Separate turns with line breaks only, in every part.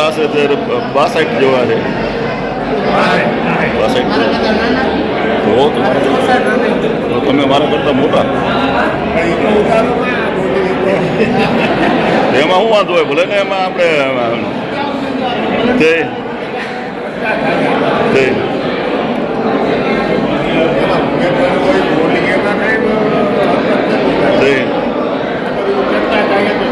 મારા હશે બાસઠ જેવા છે. બાસાઠ તમે મારા કરતાં મોટા. એમાં શું વાંધો હોય? ભલે ને એમાં આપણે તે તે
એમાં ઉમેદવાર હોય બોલી એમાં કાંઈ
તે
ચર્ચા થાય તો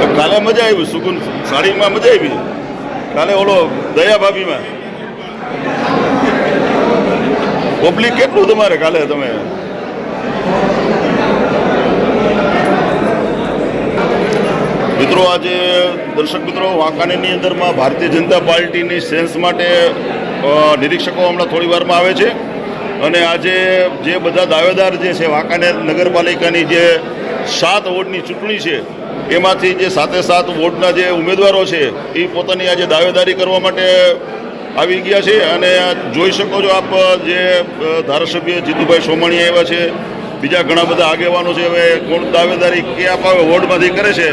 તો કાલે મજા આવી સુકુન સાડીમાં મજા આવી. કાલે ઓલો દયા ભાભીમાં. પબ્લિક કેટલું તમારે કાલે તમે? મિત્રો, આજે દર્શક મિત્રો, વાંકાનેરની અંદરમાં ભારતીય જનતા પાર્ટીની સેન્સ માટે નિરીક્ષકો હમણાં થોડી વારમાં આવે છે. અને આજે જે બધા દાવેદાર જે છે, વાંકાનેર નગરપાલિકાની જે સાત વોર્ડની ચૂંટણી છે એમાંથી જે સાતે સાત વોર્ડના જે ઉમેદવારો છે, એ પોતાની આજે દાવેદારી કરવા માટે આવી ગયા છે અને જોઈ શકો છો આપ, જે ધારાસભ્ય જીતુભાઈ સોમાણી આવ્યા છે, બીજા ઘણા બધા આગેવાનો છે, હવે કોણ દાવેદારી કે આપ વોર્ડમાંથી કરે છે,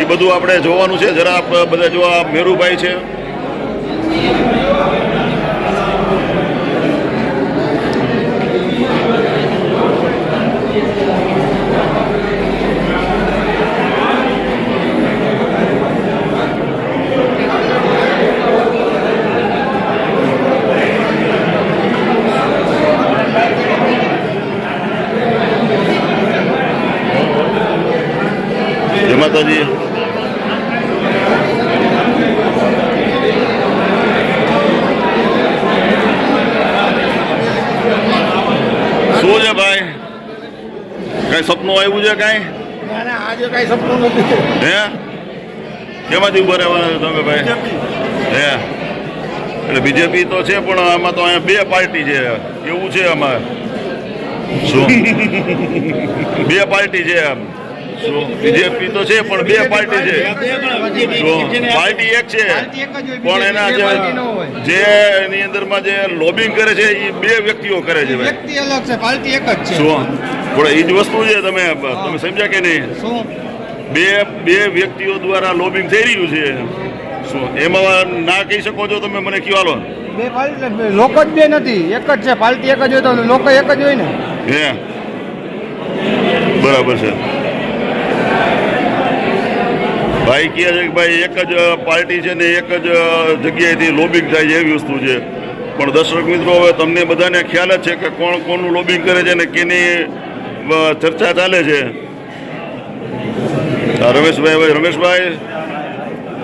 એ બધું આપણે જોવાનું છે. જરા આપ બધા જો આ મેરુભાઈ છે જય માતાજી શું છે ભાઈ કઈ સપનું આવ્યું છે કઈ?
આજે કાંઈ સપનું નથી.
હે? કેમાંથી ઊભા રહેવાના તમે ભાઈ? હે? એટલે બીજેપી તો છે પણ આમાં તો અહીંયા બે પાર્ટી છે. એવું છે આમાં શું? બે પાર્ટી છે આમ બીજેપી તો છે પણ બે પાર્ટી છે. પાર્ટી એક છે. પણ એના જે જે એની અંદરમાં જે લોબિંગ કરે છે એ બે વ્યક્તિઓ કરે છે
વ્યક્તિ અલગ છે પાર્ટી એક જ છે.
શું? પણ એ જ વસ્તુ છે તમે તમે સમજ્યા કે નહીં?
શું?
બે બે વ્યક્તિઓ દ્વારા લોબિંગ થઈ રહ્યું છે. શું? એમાં ના કહી શકો છો તમે મને કયો હાલો.
બે લોકો જ બે નથી એક જ છે પાર્ટી એક જ હોય તો લોકો એક જ હોય ને.
હે. બરાબર છે. ભાઈ કહે છે કે ભાઈ એક જ પાર્ટી છે ને એક જ જગ્યાએથી લોબિંગ થાય છે એવી વસ્તુ છે. પણ દર્શક મિત્રો હવે તમને બધાને ખ્યાલ જ છે કે કોણ કોનું લોબિંગ કરે છે ને કેની ચર્ચા ચાલે છે. રમેશભાઈ ભાઈ રમેશભાઈ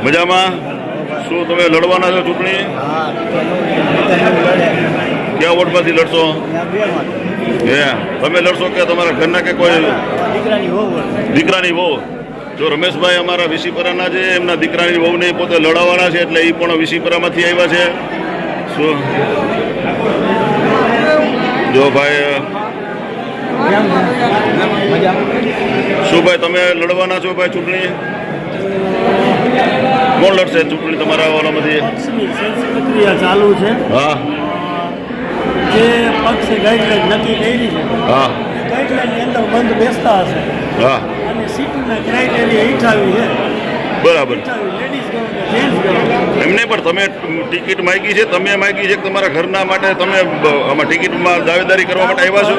મજામાં? શું તમે લડવાના છો ચૂંટણી? ક્યાં વોર્ડમાંથી લડશો? હે તમે લડશો કે તમારા ઘરના કે કોઈ દીકરાની વહુ? જો રમેશભાઈ અમારા વિસીપરાના છે એમના દીકરાની બહુને પોતે લડાવવાના છે એટલે એ પણ વિસીપરામાંથી આવ્યા છે. જો ભાઈ શું ભાઈ તમે લડવાના છો ભાઈ ચૂંટણી? કોણ લડશે ચૂંટણી તમારા
પ્રક્રિયા ચાલુ છે.
હા.
જે પક્ષે ગાઈડલાઈન નક્કી કરી છે
હા.
ગાઈડલાઈનની અંદર બંધ બેસતા હશે.
હા.
ક્રાઇટેરિયા છે.
બરાબર. એમને પણ તમે ટિકિટ માંગી છે તમે માંગી છે કે તમારા ઘરના માટે તમે આમાં ટિકિટમાં દાવેદારી કરવા માટે આવ્યા છો.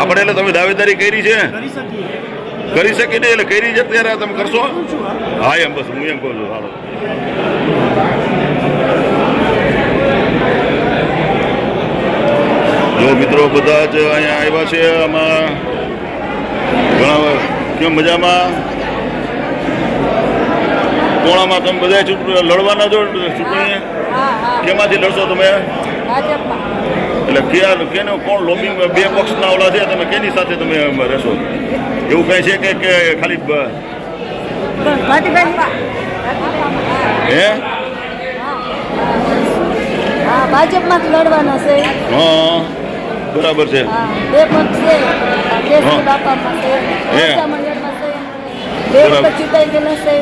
આપણે એટલે તમે દાવેદારી કરી છે?
કરી
શકી નહીં એટલે કરી છે ત્યારે તમે કરશો? હા એમ બસ હું એમ કહું છું હાલો. જો મિત્રો બધા જ અહીંયા આવ્યા છે આમાં ઘણા કેમ મજામાં? કોણામાં તમે બધા ચૂંટણી લડવાના છો ચૂંટણી કેમાંથી લડશો તમે? એટલે ક્યાં કેનો કોણ લોબિંગ બે પક્ષના ઓલા છે તમે કેની સાથે તમે રહેશો? એવું કઈ છે કે કે ખાલી હા?
ભાજપમાં લડવાના છે.
હા બરાબર છે.
બે પક્ષ છે.
હા.
બાપામાં છે
હે.
ચૂંટાઈ ગયેલા છે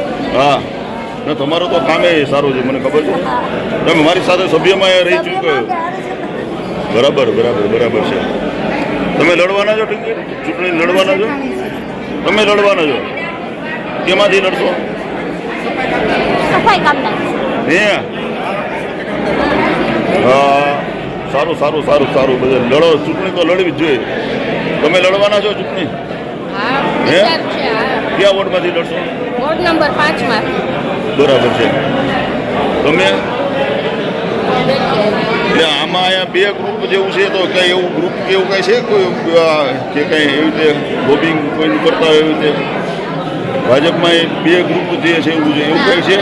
ને તમારું તો કામે સારું છે મને ખબર છે. તમે મારી સાથે સભ્યમાં રહી ચૂક્યો બરાબર બરાબર બરાબર છે. તમે લડવાના છો ચૂંટણી લડવાના છો? તમે લડવાના છો? કેમાંથી લડશો? હે? હા. સારું સારું સારું સારું. બધા લડો. ચૂંટણી તો લડવી જ જોઈએ. તમે લડવાના છો ચૂંટણી?
હા
કયા વોર્ડમાંથી લડશો?
વોર્ડ નંબર પાંચમાં.
બરાબર છે. તમે આમાં અહીંયા બે ગ્રુપ જેવું છે તો કઈ એવું ગ્રુપ કે એવું કઈ છે? કોઈ કે કઈ એવી રીતે લોબિંગ કોઈનું કરતા હોય એવી રીતે? ભાજપમાં બે ગ્રુપ જે છે એવું છે એવું કઈ છે?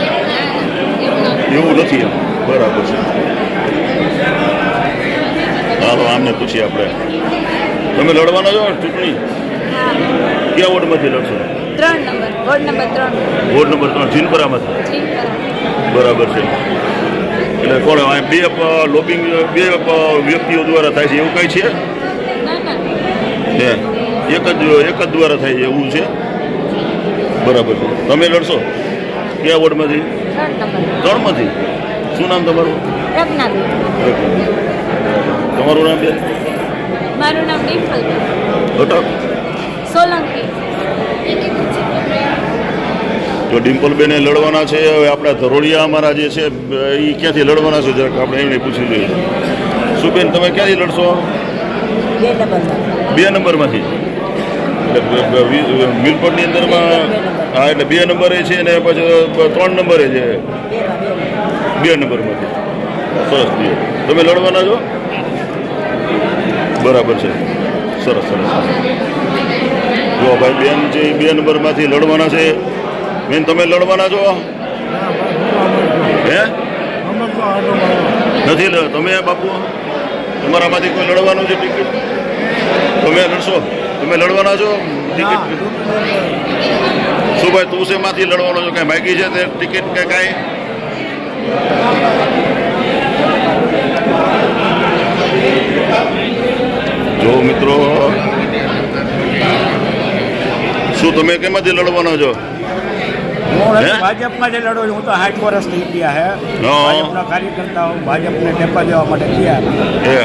એવું નથી એમ. બરાબર છે. ચાલો આમને પૂછીએ આપણે. તમે લડવાના છો ચૂંટણી? કયા વોર્ડમાંથી લડશો?
ત્રણ નંબર વોર્ડ નંબર ત્રણ.
વોર્ડ નંબર ત્રણ જીનપરામાંથી? બરાબર છે. એટલે કોણ બે લોબિંગ બે વ્યક્તિઓ દ્વારા થાય છે એવું કઈ છે? એક જ એક જ દ્વારા થાય છે એવું છે? બરાબર છે. તમે લડશો? કયા વોર્ડમાંથી? ત્રણમાંથી? શું નામ તમારું? તમારું નામ છે
મારું નામ ડિમ્પલ સોલંકી.
જો ડિમ્પલબેને લડવાના છે હવે આપણા ધરોડિયા અમારા જે છે એ ક્યાંથી લડવાના છે જરાક આપણે એમને પૂછી જોઈએ. શું બેન તમે ક્યાંથી લડશો?
બે
નંબરમાંથી? બ- અંદરમાં હા એટલે બે નંબરે છે અને પછી ત્રણ નંબરે છે. બે નંબરમાંથી. સરસ બે તમે લડવાના છો? બરાબર છે. સરસ સરસ. જો ભાઈ બેન છે એ બે નંબરમાંથી લડવાના છે. બેન તમે લડવાના છો? હે? નથી તમે બાપુ? તમારામાંથી કોઈ લડવાનું છે ટિકિટ? તમે લડશો? તમે લડવાના છો? ટિકિટ? શું ભાઈ તું શેમાંથી લડવાનો છો? કાંઈ માગી છે તે ટિકિટ કે કાંઈ? જો મિત્રો શું તમે કેમાંથી લડવાના છો?
હું ભાજપમાં જે લડો છું હું તો સાઠ વર્ષ થઈ ગયા હે.
હા.
ભાજપના કાર્યકર્તા હું ભાજપને ટેપા દેવા માટે ગયા
હે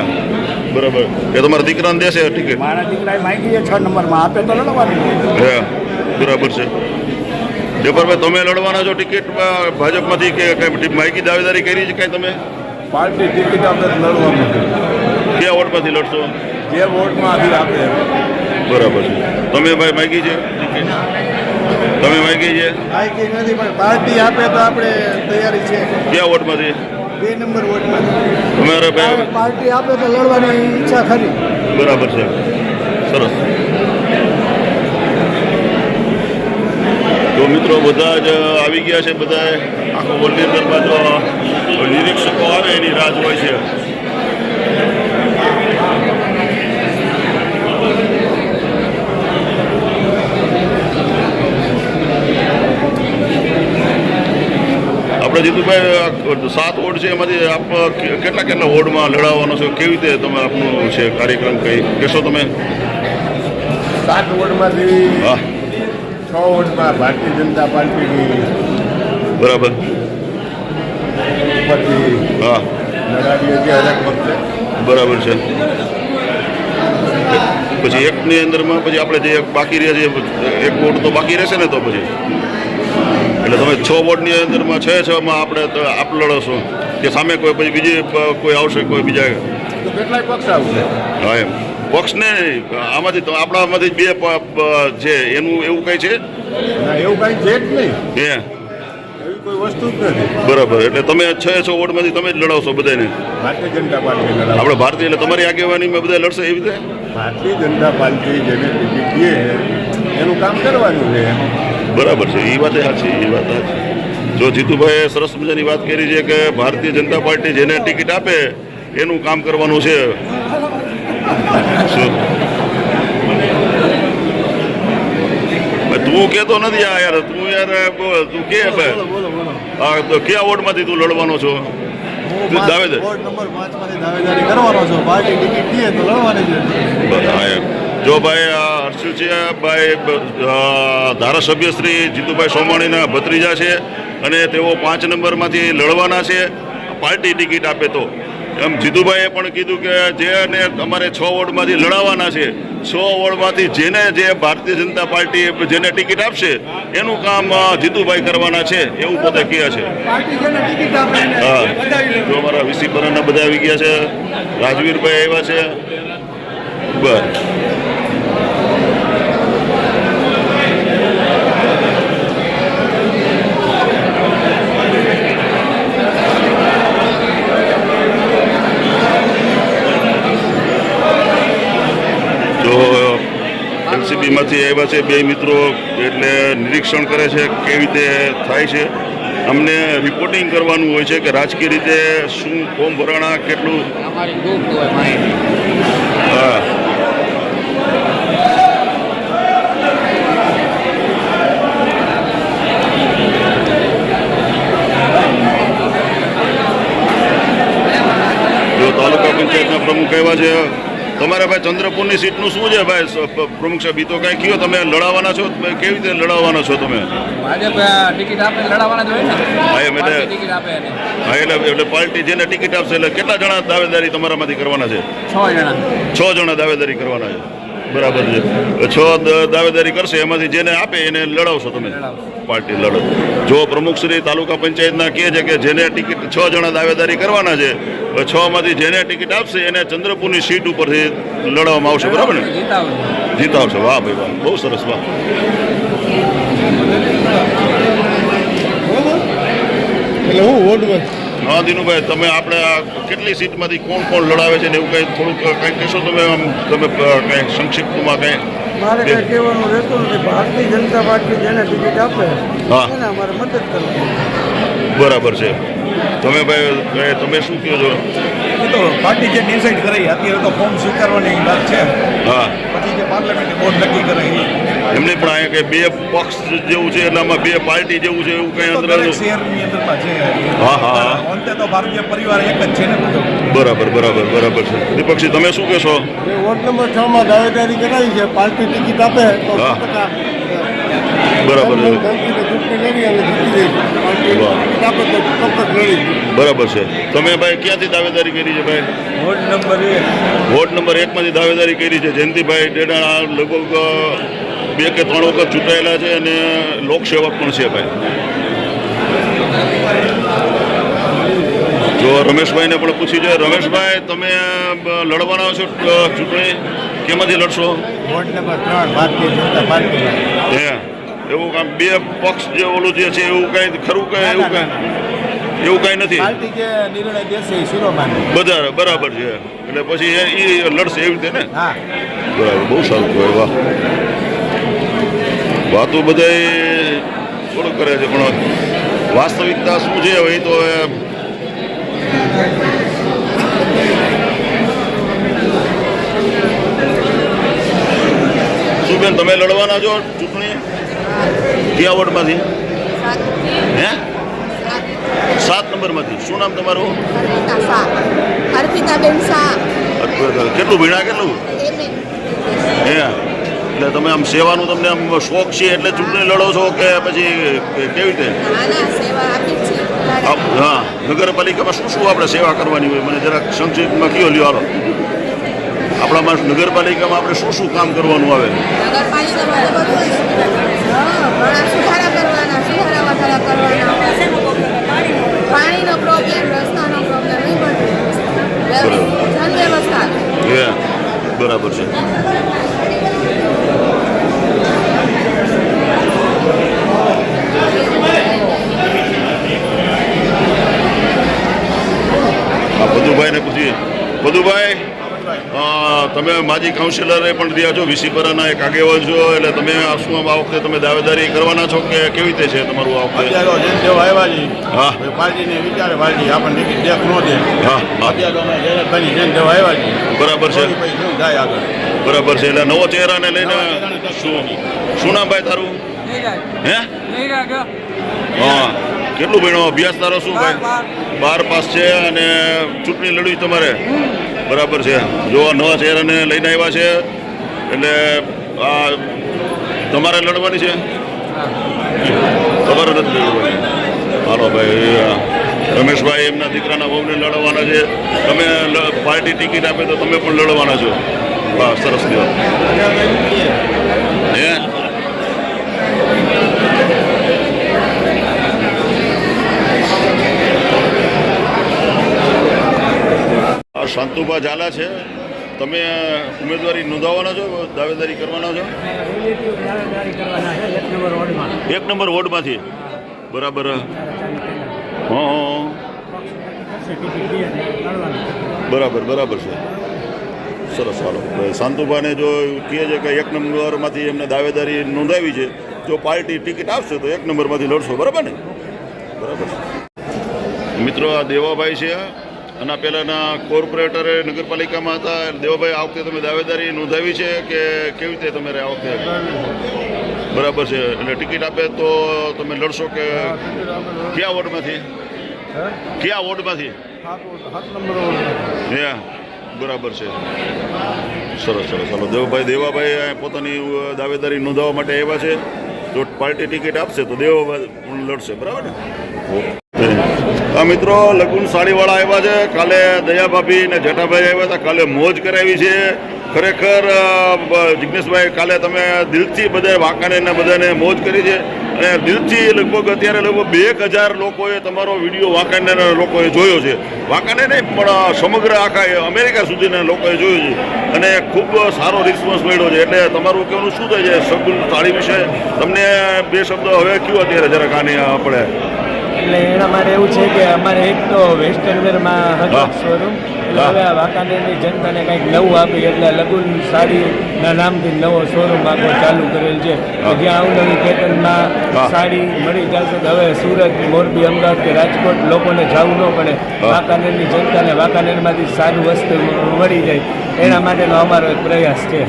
બરાબર. એ તમારા દીકરાને દેશે ટિકિટ
મારા દીકરાએ માંગી છે છ નંબરમાં આપે તો લડવાનું.
હે બરાબર છે. જફરભાઈ તમે લડવાના છો ટિકિટ ભાજપમાંથી કે કઈ માહિતી દાવેદારી કરી છે કાંઈ તમે?
પાર્ટી ટિકિટ આપણે લડવાનું છે
કયા વોર્ડમાંથી લડશો?
જે આવી આપે
બરાબર છે. તમે ભાઈ માગી છે? તમે માગી છે?
માહિતી નથી પણ પાર્ટી આપે તો આપણે તૈયારી છે.
કયા વોર્ડમાંથી
બે નંબર વોર્ડમાં
તમારે ભાઈ
પાર્ટી આપે તો લડવાની ઈચ્છા ખરી.
બરાબર છે. સરસ. તો મિત્રો બધા જ આવી ગયા છે બધા આખો વોલ્ટેજ અંદરમાં તો નિરીક્ષકો આવે એની રાહ હોય છે. જીતુભાઈ સાત વોર્ડ છે એમાંથી આપ કેટલા કેટલા વોર્ડમાં લડાવવાનો છે? કેવી રીતે તમે આપનો છે કાર્યક્રમ કઈ કહેશો તમે?
સાત વોર્ડમાંથી છ વોર્ડમાં ભારતીય જનતા પાર્ટીની
બરાબર.
ઉપરથી
હા.
લડાવીએ છીએ હરેક વખતે.
બરાબર છે. પછી એકની અંદરમાં પછી આપણે જે બાકી રહે છે એક વોટ તો બાકી રહેશે ને તો પછી? એટલે તમે છ વોર્ડની અંદરમાં છ છ માં આપણે આપ લડશો. કે સામે કોઈ પછી બીજી કોઈ આવશે કોઈ બીજા.
કેટલાય પક્ષ આવશે?
હા એમ. પક્ષને આમાંથી આપણામાંથી બે છે એનું એવું કંઈ છે?
એવું કાંઈ છે જ નહીં.
હે.
એવી કોઈ વસ્તુ જ નથી.
બરાબર એટલે તમે છ છ વોર્ડમાંથી તમે જ લડાવશો બધાને
ભારતીય જનતા પાર્ટી
આપણે ભારતીય એટલે તમારી આગેવાનીમાં બધા લડશે એવી રીતે?
ભારતીય જનતા પાર્ટી જેને ટિકિટ દે એનું કામ કરવાનું છે.
બરાબર છે એ વાત સાચી એ વાત સાચી. જો જીતુભાઈએ સરસ મજાની વાત કરી છે કે ભારતીય જનતા પાર્ટી જેને ટિકિટ આપે એનું કામ કરવાનું છે. તું કેતો નથી આ યાર તું યાર તું કે. હા તો કયા વોર્ડમાંથી તું લડવાનો છો? તું દાવેદાર.
વોર્ડ નંબર પાંચમાંથી દાવેદારી કરવાનો છો. પાર્ટી ટિકિટ દે તો લડવાની છે.
બરાબર. જો ભાઈ આ હર્ષિલ છે ભાઈ બ- ધારાસભ્ય શ્રી જીતુભાઈ સોમાણીના ભત્રીજા છે અને તેઓ પાંચ નંબરમાંથી લડવાના છે. પાર્ટી ટિકિટ આપે તો. એમ જીતુભાઈએ પણ કીધું કે જેને અમારે છ વોર્ડમાંથી લડાવવાના છે છ વોર્ડમાંથી જેને જે ભારતીય જનતા પાર્ટી જેને ટિકિટ આપશે એનું કામ જીતુભાઈ કરવાના છે એવું પોતે કહે છે. હા. જો અમારા વીસી પરના બધા આવી ગયા છે રાજવીરભાઈ આવ્યા છે. બસ જો એલસીબીમાંથી આવ્યા છે બે મિત્રો એટલે નિરીક્ષણ કરે છે કેવી રીતે થાય છે. અમને રિપોર્ટિંગ કરવાનું હોય છે કે રાજકીય રીતે શું ફોર્મ ભરાણા કેટલું? હા. જો તાલુકા પંચાયતના પ્રમુખ એવા છે તમારે ભાઈ ચંદ્રપુરની સીટનું શું છે ભાઈ? પ્રમુખ સાહેબ તો કાંઈ કયો તમે લડાવવાના છો? કેવી રીતે લડાવવાના છો તમે?
ભાજપ ટિકિટ આપે લડાવવાના જ ને?
હા એમ એટલે
ટિકિટ આપે
હા એટલે એટલે પાર્ટી જેને ટિકિટ આપશે એટલે કેટલા જણા દાવેદારી તમારામાંથી કરવાના છે?
છ જણા.
છ જણા દાવેદારી કરવાના છે. બરાબર છે. છ દાવેદારી કરશે એમાંથી જેને આપે એને લડાવશો તમે? પાર્ટી લડત. જો પ્રમુખ શ્રી તાલુકા પંચાયતના કહે છે કે જેને ટિકિટ છ જણા દાવેદારી કરવાના છે છ માંથી જેને ટિકિટ આપશે એને ચંદ્રપુરની સીટ ઉપરથી લડવામાં આવશે, બરાબર ને?
જીતાવ
જીતાવશે વાહ ભાઈ, વાહ. બહુ સરસ, વાહ.
એટલે હું વોર્ડમાં
હા દિનુભાઈ તમે આપણે આ કેટલી સીટમાંથી કોણ કોણ લડાવે છે ને એવું કંઈ થોડુંક કંઈક કહેશો તમે? આમ તમે કંઈ સંક્ષિપ્તમાં કંઈ?
મારે કંઈ કહેવાનું રહેતું નથી. ભારતીય જનતા પાર્ટી જેને ટિકિટ આપે
હા.
એને અમારે મદદ કરવી.
બરાબર છે. તમે ભાઈ તમે શું કહો છો?
તો પાર્ટી જે ડિસાઈડ કરે અત્યારે તો ફોર્મ સ્વીકારવાની વાત છે.
હા.
પછી જે પાર્લામેન્ટ બોર્ડ નક્કી કરે
એમને પણ અહીંયા કે બે પક્ષ જેવું છે એનામાં બે પાર્ટી જેવું છે એવું કંઈ અંદર
શહેરની અંદરમાં છે.
હા, હા, હા.
અંતે તો ભારતીય પરિવાર એક જ છે ને
બરાબર બરાબર બરાબર છે. દીપકજી તમે શું કહેશો?
મેં વોર્ડ નંબર છ માં દાવેદારી કરાવી છે. પાર્ટી ટિકિટ આપે તો
બરાબર. બરાબર છે. તમે ભાઈ ક્યાંથી દાવેદારી કરી છે ભાઈ?
વોર્ડ નંબર એક.
વોર્ડ નંબર એકમાંથી દાવેદારી કરી છે. જયંતિભાઈ ડેડાણા લગભગ બે કે ત્રણ વખત ચૂંટાયેલા છે અને લોકસેવક પણ છે ભાઈ. જો રમેશભાઈને પણ પૂછી છે રમેશભાઈ તમે લડવાના છો ચૂંટણી કેમાંથી લડશો?
વોર્ડ નંબર ત્રણ ભારતીય જનતા પાર્ટી
હે. એવું કામ બે પક્ષ જે ઓલું જે છે એવું કઈ ખરું કઈ એવું કાંઈ? એવું કાંઈ નથી? બધા બરાબર છે. એટલે પછી એ લડશે એવી રીતે ને?
હા.
બરાબર બહુ સારું કહેવાય વાહ. વાતો બધાય થોડું કરે છે પણ વાસ્તવિકતા શું છે? એ તો હવે શું બેન તમે લડવાના છો ચૂંટણી કયા વોર્ડમાંથી હે? સાત નંબરમાંથી. શું નામ તમારું?
અર્પિતાબેન
કેટલું ભીણા કેટલું? હે? એટલે તમે આમ સેવાનું તમને આમ શોખ છે એટલે ચૂંટણી લડો છો કે પછી કેવી રીતે? હા. નગરપાલિકામાં શું શું આપણે સેવા કરવાની હોય? મને જરાક સંક્ષિપ્તમાં કયો લ્યો હાલો. આપણામાં નગરપાલિકામાં આપણે શું શું કામ કરવાનું આવે?
સુધારા કરવાના સુધારા વધારા કરવાના. પાણીનો પ્રોબ્લેમ રસ્તાનો પ્રોબ્લેમ નહીં બધું જન
બરાબર છે. હા પદુભાઈને પૂછીએ. અ, તમે માજી કાઉન્સિલરે પણ રહ્યા છો વિસીપરાના એક આગેવાન છો એટલે તમે આ શું આ વખતે તમે દાવેદારી કરવાના છો કે કેવી રીતે છે તમારું આ વખતે?
અત્યારે જેમ દેવ આવ્યા જી
હા.
પાર્ટીને વિચારે પાર્ટી આપણને ટિકિટ દેખ ન દે.
હા બરાબર છે.
થાય આગળ?
બરાબર છે એટલે નવો ચહેરાને લઈને શું શું? નામ ભાઈ તારું? હે? હા. કેટલું ભણ્યો? અભ્યાસ તારો શું ભાઈ? બાર. પાસ છે અને ચૂંટણી લડવી તમારે? બરાબર છે. જો આ નવા ચહેરાને લઈને આવ્યા છે, એટલે આ તમારે લડવાની છે? ખબર નથી લડવાની. હાલો ભાઈ રમેશભાઈ એમના દીકરાના વહુને લડવાના છે. તમે પાર્ટી ટિકિટ આપે તો તમે પણ લડવાના છો. વાહ, સરસ દેવા હે આ શાંતુભા ઝાલા છે. તમે ઉમેદવારી નોંધાવવાના છો, દાવેદારી કરવાના છો?
એક નંબર
વોર્ડમાંથી. બરાબર બરાબર બરાબર છે. સરસ ચાલો શાંતુભાને જો કહે છે કે એક નંબરમાંથી એમને દાવેદારી નોંધાવી છે, જો પાર્ટી ટિકિટ આપશે તો એક નંબરમાંથી લડશો, બરાબર ને? બરાબર મિત્રો, આ દેવાભાઈ છે આના પહેલાંના કોર્પોરેટર નગરપાલિકામાં હતા. દેવાભાઈ, આ વખતે તમે દાવેદારી નોંધાવી છે કે કેવી રીતે તમે આ વખતે બરાબર છે? એટલે ટિકિટ આપે તો તમે લડશો કે કયા વોર્ડમાંથી? કયા વોર્ડમાંથી? હે બરાબર છે. સરસ સરસ. ચાલો દેવભાઈ, દેવાભાઈ પોતાની દાવેદારી નોંધાવવા માટે આવ્યા છે. જો પાર્ટી ટિકિટ આપશે તો દેવાભાઈ લડશે. બરાબર ને? મિત્રો, લગુન સાડીવાળા આવ્યા છે. કાલે દયાભાભી ને જેઠાભાઈ આવ્યા હતા. કાલે મોજ કરાવી છે. ખરેખર જિજ્ઞેશભાઈ કાલે તમે દિલથી બધા વાંકાને બધાને મોજ કરી છે. અને દિલથી લગભગ અત્યારે લગભગ બે એક હજાર લોકોએ તમારો વીડિયો વાંકાનેરના લોકોએ જોયો છે. વાંકાને નહીં, પણ સમગ્ર આખા અમેરિકા સુધીના લોકોએ જોયું છે. અને ખૂબ સારો રિસ્પોન્સ મળ્યો છે. એટલે તમારું કહેવાનું શું થાય છે? સગુન તાળી વિશે? તમને બે શબ્દ હવે કયું અત્યારે? જરાક આની આપણે
એટલે એના માટે એવું છે કે અમારે એક તો વેસ્ટર્ન વેરમાં. શોરૂમ એટલે. હવે આ વાંકાનેરની જનતાને કંઈક નવું આપી એટલે લગુન સાડીના નામથી નવો શોરૂમ આખો ચાલુ કરેલ છે. જ્યાં અવનવી પેટર્નમાં સાડી મળી જશે તો હવે સુરત મોરબી અમદાવાદ કે રાજકોટ લોકોને જવું ન પડે. વાંકાનેરની જનતાને વાંકાનેરમાંથી સારું વસ્તુ મળી જાય. એના માટેનો અમારો એક પ્રયાસ છે.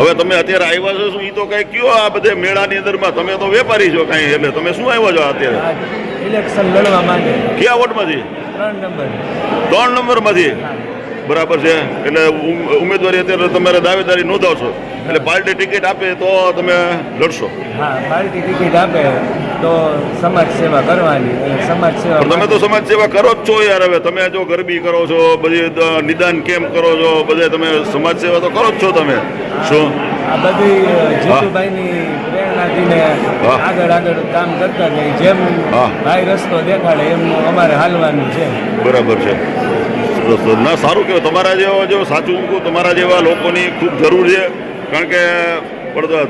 હવે તમે અત્યારે આવ્યા છો શું એ તો કઈ કયો આ બધે મેળાની અંદરમાં? તમે તો વેપારી છો કાંઈ એટલે તમે શું આવ્યા છો અત્યારે?
ઇલેક્શન લડવા માંગે.
કયા વોટમાંથી?
ત્રણ નંબર.
ત્રણ નંબરમાંથી? બરાબર છે. એટલે ઉમેદવારી અત્યારે તમારે દાવેદારી નોંધાવશો. એટલે પાર્ટી ટિકિટ આપે તો તમે લડશો.
હા પાર્ટી ટિકિટ આપે તો સમાજ સેવા કરવાની. સમાજ સેવા
તમે તો સમાજ સેવા કરો જ છો યાર હવે. તમે જો ગરબી કરો છો બધી નિદાન કેમ્પ કરો છો બધે તમે સમાજ સેવા તો કરો જ છો તમે. શું?
આ બધી જીતુભાઈની પ્રેરણાથી આગળ આગળ કામ કરતા જઈએ જેમ. ભાઈ રસ્તો દેખાડે એમ અમારે હાલવાનું છે.
બરાબર છે. ના સારું કહેવાય. તમારા જેવા જો સાચું તમારા જેવા લોકોની ખૂબ જરૂર છે. કારણ કે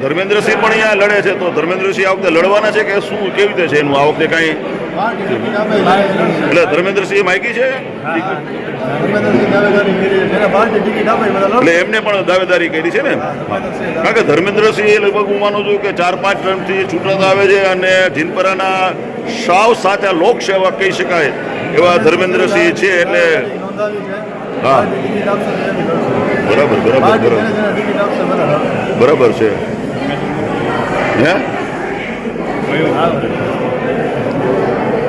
ધર્મેન્દ્રસિંહ પણ અહીંયા લડે છે. તો ધર્મેન્દ્રસિંહ આ વખતે લડવાના છે કે શું કેવી રીતે છે એનું? આ વખતે કાંઈ એટલે ધર્મેન્દ્રસિંહ માયકી છે? એમને પણ દાવેદારી કરી છે ને? કારણ કે ધર્મેન્દ્રસિંહ લગભગ હું માનું છું કે ચાર પાંચ ટર્મથી ચૂંટણી આવે છે અને જીનપરાના સાવ સાચા લોકસેવા કહી શકાય એવા ધર્મેન્દ્રસિંહ છે એટલે હા. બરાબર બરાબર બરાબર. બરાબર છે. હે?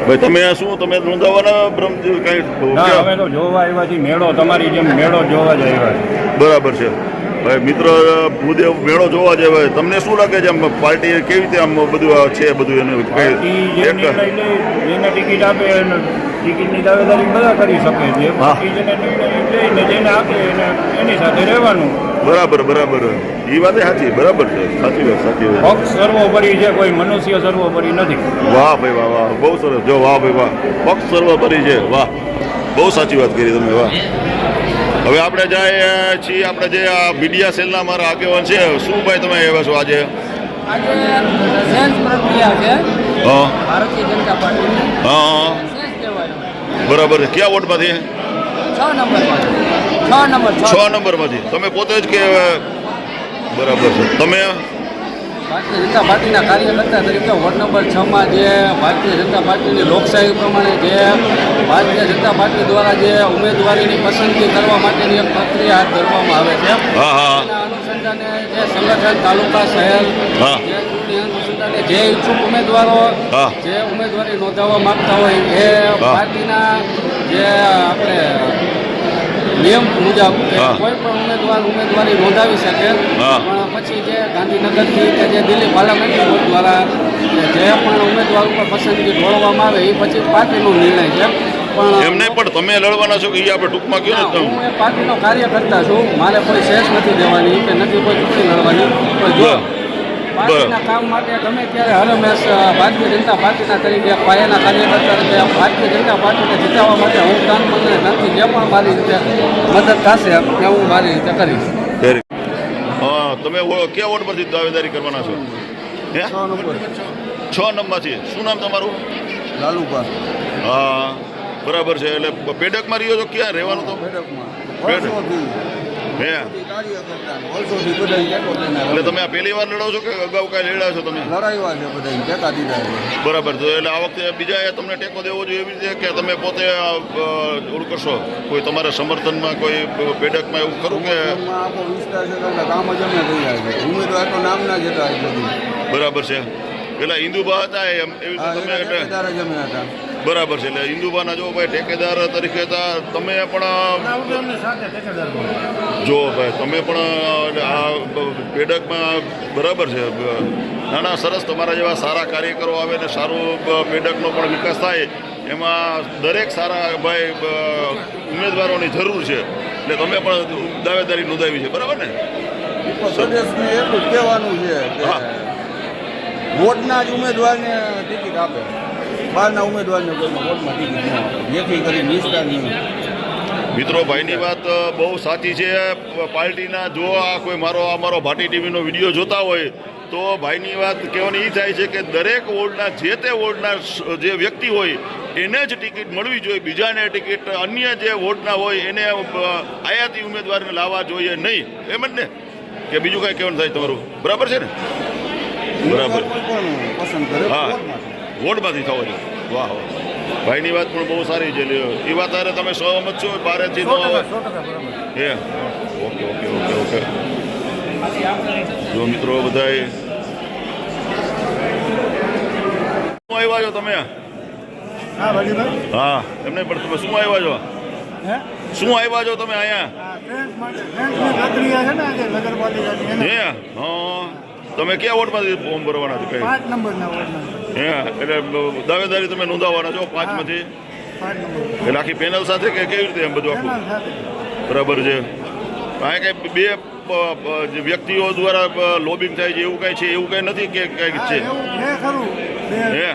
ભાઈ તમે શું તમે નોંધાવવાના બ્રહ્મ
ના અમે તો જોવા આવ્યા છીએ મેળો તમારી જેમ મેળો જોવા જ આવ્યા.
બરાબર છે ભાઈ મિત્ર ભૂદેવ મેળો જોવા જેવો છે. તમને શું લાગે છે આમ પાર્ટી કેવી રીતે આમ બધું છે બધું એનું કઈ
ટિકિટ આપે ટિકિટની દાવેદારી બધા કરી શકે છે. પાર્ટી જેને નિર્ણય લઈને જેને આપે એને એની સાથે રહેવાનું.
બરાબર બરાબર. એ વાત સાચી બરાબર છે. સાચી વાત સાચી વાત.
પક્ષ સર્વોપરી છે કોઈ મનુષ્ય સર્વોપરી નથી.
વાહ ભાઈ વાહ વાહ. બહુ સરસ. જો વાહ ભાઈ વાહ. પક્ષ સર્વોપરી છે. વાહ. બહુ સાચી વાત કરી તમે વાહ. હવે આપણે જાય છીએ આપણે જે આ મીડિયા સેલના મારા આગેવાન છે. શું ભાઈ તમે આવ્યા છો આજે?
આજે સેન્સ પ્રક્રિયા છે.
હા.
ભારતીય જનતા પાર્ટી
હા. બરાબર છે. વોર્ડમાંથી?
છ નંબરમાં છ નંબર
છ નંબરમાંથી. તમે પોતે જ કે બરાબર છે. તમે?
ભારતીય જનતા પાર્ટીના કાર્યકર્તા તરીકે વોર્ડ નંબર છમાં જે ભારતીય જનતા પાર્ટીની લોકશાહી પ્રમાણે જે ભારતીય જનતા પાર્ટી દ્વારા જે ઉમેદવારીની પસંદગી કરવા માટેની એક પ્રક્રિયા હાથ ધરવામાં આવે છે.
હા હા
એના અનુસંધાને જે સંગઠન તાલુકા શહેર
હા.
જે ઈચ્છુક ઉમેદવારો જે ઉમેદવારી નોંધાવવા માંગતા હોય એ પાર્ટીના જે આપણે નિયમ મુજબ કોઈ પણ ઉમેદવાર ઉમેદવારી નોંધાવી શકે પણ પછી જે ગાંધીનગરથી કે જે દિલ્હી પાર્લામેન્ટરી બોર્ડ દ્વારા જે પણ ઉમેદવાર ઉપર પસંદગી ઢોળવામાં આવે એ પછી પાર્ટીનો નિર્ણય છે. પણ
એમને પણ તમે લડવાના છો કે એ આપણે ટૂંકમાં કહો
ના, હું એ પાર્ટીનો કાર્યકર્તા છું. મારે કોઈ શેષ નથી દેવાની કે નથી કોઈ ચૂંટણી લડવાની. પણ જો. પાર્ટીના કામ માટે ગમે ત્યારે હરમેશ ભારતીય જનતા પાર્ટીના તરીકે પાયાના કાર્યકર્તા તરીકે ભારતીય જનતા પાર્ટીને જીતાવવા માટે હું કામ મને નથી. જે પણ મારી રીતે મદદ થશે એ હું મારી રીતે કરીશ.
હા તમે કયા વોર્ડ પરથી દાવેદારી કરવાના છો? હે? છ નંબરથી. શું નામ તમારું?
લાલુભા
હા બરાબર છે. એટલે પેડકમાં રહ્યો છો ક્યાં રહેવાનું તો?
વર્ષોથી
એટલે તમે આ પહેલી વાર લડો છો કે અગાઉ કાંઈ લડ્યા છો તમે?
લડાઈવા છે બધા ટેકા દીધા
બરાબર તો એટલે આ વખતે બીજા તમને ટેકો દેવો જોઈએ એવી રીતે કે તમે પોતે ઓલું કરશો? કોઈ તમારા સમર્થનમાં કોઈ બેઠકમાં એવું ખરું કે
આખો વિસ્તાર છે કામ જ અમે તૈયાર છે. ઉમેદવાર તો નામના ના જતા
બરાબર છે. પેલા હિન્દુ બા હતા એમ એવી તમે બરાબર છે. એટલે હિન્દુભાના જો ભાઈ ઠેકેદાર તરીકે તમે પણ જો ભાઈ તમે પણ આ પેડકમાં બરાબર છે. ના ના સરસ તમારા જેવા સારા કાર્યકરો આવે ને સારું પેડકનો પણ વિકાસ થાય એમાં દરેક સારા ભાઈ ઉમેદવારોની જરૂર છે. એટલે તમે પણ દાવેદારી નોંધાવી છે. બરાબર ને?
પ્રદેશને એટલું કહેવાનું છે. વોટના જ ઉમેદવારને ટિકિટ આપે. બહારના ઉમેદવારને કોઈને જેથી કરી નિષ્ઠાની
મિત્રો ભાઈની વાત બહુ સાચી છે. પાર્ટીના જો આ કોઈ મારો આ મારો ભાટી ટીવીનો વીડિયો જોતા હોય તો ભાઈની વાત કહેવાની એ થાય છે કે દરેક વોર્ડના જે તે વોર્ડના જે વ્યક્તિ હોય એને જ ટિકિટ મળવી જોઈએ. બીજાને ટિકિટ અન્ય જે વોર્ડના હોય એને આયાતી ઉમેદવારને લાવવા જોઈએ નહીં. એમ જ ને? કે બીજું કાંઈ કહેવાનું થાય તમારું? બરાબર છે ને? બરાબર.
પસંદ કરે
હા. વોર્ડમાંથી થવો જોઈએ. વાહ ભાઈની વાત પણ બહુ સારી છે. એ વાત અરે તમે સહમત છો
સો
નો હે? Okay okay okay okay. જો મિત્રો બધાય શું આવ્યા છો તમે?
હા
એમને પણ તમે શું આવ્યા છો? શું આવ્યા છો તમે અહીંયા? હે હા. તમે કયા વોર્ડમાંથી ફોર્મ ભરવાના છો? કઈ?
પાંચ નંબરના
હે? એટલે દાવેદારી તમે નોંધાવવાના છો પાંચમાંથી? એટલે આખી પેનલ સાથે કે કેવી રીતે એમ બધું આખું? બરાબર છે. કાંઈ કંઈ બે વ્યક્તિઓ દ્વારા લોબિંગ થાય છે એવું કાંઈ છે? એવું કાંઈ નથી કે કંઈક છે? હે?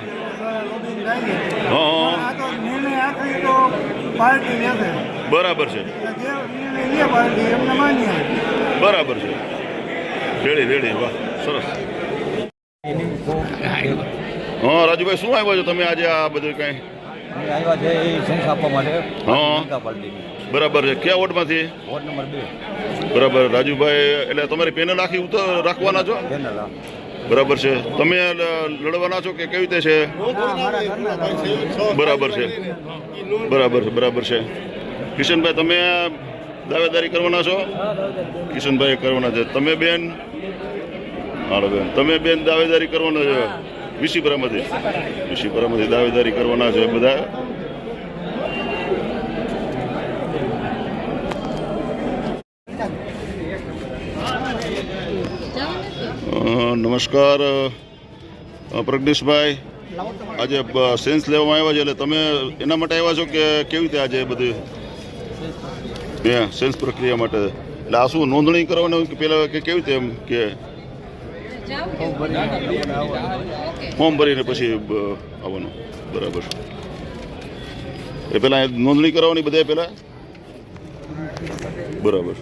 બરાબર છે. બરાબર છે. રેડી રેડી વાહ. સરસ. હા રાજુભાઈ શું આવ્યો છો તમે આજે આ બધું કાંઈ?
આવ્યા છે એ સેન્સ આપવા માટે
હા. બરાબર છે. કયા વોર્ડમાંથી?
વોર્ડ નંબર બે.
બરાબર. રાજુભાઈ એટલે તમારી પેનલ આખી ઉતર રાખવાના છો?
પેનલ
બરાબર છે. તમે લડવાના છો કે કેવી રીતે છે? બરાબર છે. બરાબર છે બરાબર છે. કિશનભાઈ તમે દાવેદારી કરવાના છો? કિશનભાઈ કરવાના છે. તમે બેન? હાલો બેન તમે બેન દાવેદારી કરવાના છે? વિશીપરામાંથી વિશીપરામાંથી દાવેદારી કરવાના છે બધા? નમસ્કાર. પ્રજ્ઞેશભાઈ આજે સેન્સ લેવામાં આવ્યા છે એટલે તમે એના માટે આવ્યા છો કે કેવી રીતે આજે બધું? સેન્સ પ્રક્રિયા માટે. એટલે આ શું નોંધણી કરવાની કે પહેલાં કે કેવી રીતે એમ કે ફોર્મ ભરીને પછી આવવાનું. બરાબર. એ પહેલાં નોંધણી કરાવવાની બધા પહેલાં? બરાબર.